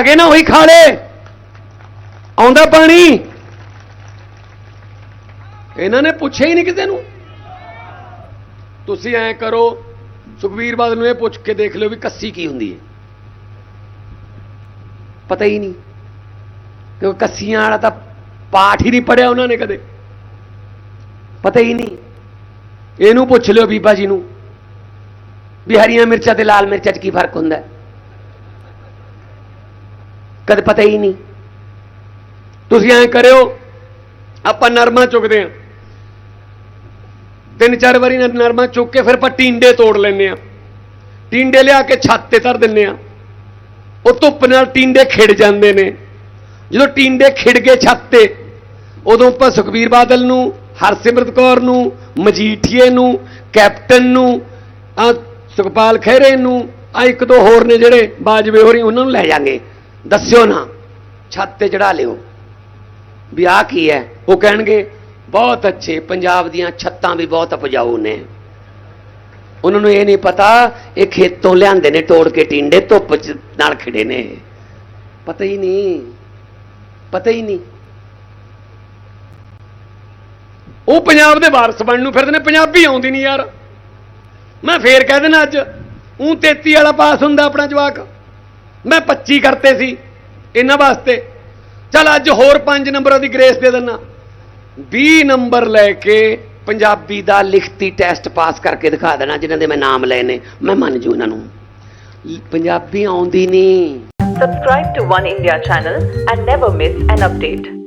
ਆ ਗਏ ਨਾ ਉਹੀ ਖਾ ਲੇ ਆਉਂਦਾ ਪਾਣੀ। ਇਹਨਾਂ ਨੇ ਪੁੱਛਿਆ ਹੀ ਨਹੀਂ ਕਿਸੇ ਨੂੰ। ਤੁਸੀਂ ਐ ਕਰੋ ਸੁਖਵੀਰ ਬਾਦਲ ਨੂੰ ਇਹ ਪੁੱਛ ਕੇ ਦੇਖ ਲਿਓ ਵੀ ਕੱਸੀ ਕੀ ਹੁੰਦੀ ਹੈ। ਪਤਾ ਹੀ ਨਹੀਂ। ਕਿਉਂਕਿ ਕੱਸੀਆਂ ਵਾਲਾ ਤਾਂ ਪਾਠ ਹੀ ਨਹੀਂ ਪੜਿਆ ਉਹਨਾਂ ਨੇ ਕਦੇ। ਪਤਾ ਹੀ ਨਹੀਂ। ਇਹਨੂੰ ਪੁੱਛ ਲਿਓ ਬੀਬਾ ਜੀ ਨੂੰ ਵੀ ਹਰੀਆਂ ਮਿਰਚਾਂ ਤੇ ਲਾਲ ਮਿਰਚਾਂ 'ਚ ਕੀ ਫ਼ਰਕ ਹੁੰਦਾ ਹੈ। ਕਦੇ ਪਤਾ ਹੀ ਨਹੀਂ। ਤੁਸੀਂ ਐਂ ਕਰਿਓ, ਆਪਾਂ ਨਰਮਾ ਚੁੱਕਦੇ ਆਂ। ਤਿੰਨ ਚਾਰ ਵਾਰੀ ਨਰਮਾ ਚੁੱਕ ਕੇ ਫਿਰ ਆਪਾਂ ਟਿੰਡੇ ਤੋੜ ਲੈਂਦੇ ਆ। ਟਿੰਡੇ ਲਿਆ ਕੇ ਛੱਤ ਤੇ ਧਰ ਦਿੰਦੇ ਆ। ਉਹ ਧੁੱਪ ਨਾਲ ਟਿੰਡੇ ਖਿੜ ਜਾਂਦੇ ਨੇ। ਜਦੋਂ ਟਿੰਡੇ ਖਿੜ ਗਏ ਛੱਤ ਤੇ, ਉਦੋਂ ਆਪਾਂ ਸੁਖਬੀਰ ਬਾਦਲ ਨੂੰ, ਹਰਸਿਮਰਤ ਕੌਰ ਨੂੰ, ਮਜੀਠੀਏ ਨੂੰ, ਕੈਪਟਨ ਨੂੰ, ਆ ਸੁਖਪਾਲ ਖਹਿਰੇ ਨੂੰ, ਆ ਇੱਕ ਦੋ ਹੋਰ ਨੇ ਜਿਹੜੇ ਬਾਜਵੇ ਹੋਰੀ, ਉਹਨਾਂ ਨੂੰ ਲੈ ਜਾਾਂਗੇ। ਦੱਸਿਓ ਨਾ, ਛੱਤ ਤੇ ਚੜਾ ਲਿਓ। ਵੀ ਆਹ ਕੀ ਹੈ? ਉਹ ਕਹਿਣਗੇ, ਬਹੁਤ ਅੱਛੇ, ਪੰਜਾਬ ਦੀਆਂ ਛੱਤਾਂ ਵੀ ਬਹੁਤ ਉਪਜਾਊ ਨੇ। ਉਹਨਾਂ ਨੂੰ ਇਹ ਨਹੀਂ ਪਤਾ, ਇਹ ਖੇਤੋਂ ਲਿਆਂਦੇ ਨੇ, ਤੋੜ ਕੇ ਟਿੰਡੇ, ਧੁੱਪ ਨਾਲ ਖਿੜੇ ਨੇ। ਪਤਾ ਹੀ ਨਹੀਂ, ਪਤਾ ਹੀ ਨਹੀਂ। ਉਹ ਪੰਜਾਬ ਦੇ ਵਾਰਸ ਬਣਨ ਨੂੰ ਫਿਰਦੇ ਨੇ, ਪੰਜਾਬੀ ਆਉਂਦੀ ਨਹੀਂ ਯਾਰ। ਮੈਂ ਫੇਰ ਕਹਿ ਦੇਣਾ ਅੱਜ ਉਹ 33 ਵਾਲਾ ਪਾਸ ਹੁੰਦਾ ਆਪਣਾ ਜਵਾਕ। ਮੈਂ 25 ਕਰਤੇ ਸੀ ਇਹਨਾਂ ਵਾਸਤੇ। ਚਲ ਅੱਜ ਹੋਰ 5 ਨੰਬਰਾਂ ਦੀ ਗ੍ਰੇਸ ਦੇ ਦਿੰਨਾ। 20 ਨੰਬਰ ਲੈ ਕੇ ਪੰਜਾਬੀ ਦਾ ਲਿਖਤੀ ਟੈਸਟ ਪਾਸ ਕਰਕੇ ਦਿਖਾ ਦੇਣਾ, ਜਿਨ੍ਹਾਂ ਦੇ ਮੈਂ ਨਾਮ ਲਏ ਨੇ। ਮੈਂ ਮੰਨ ਜੂ ਇਹਨਾਂ ਨੂੰ। ਪੰਜਾਬੀ ਆਉਂਦੀ ਨਹੀਂ subscribe to One India channel and never miss an update.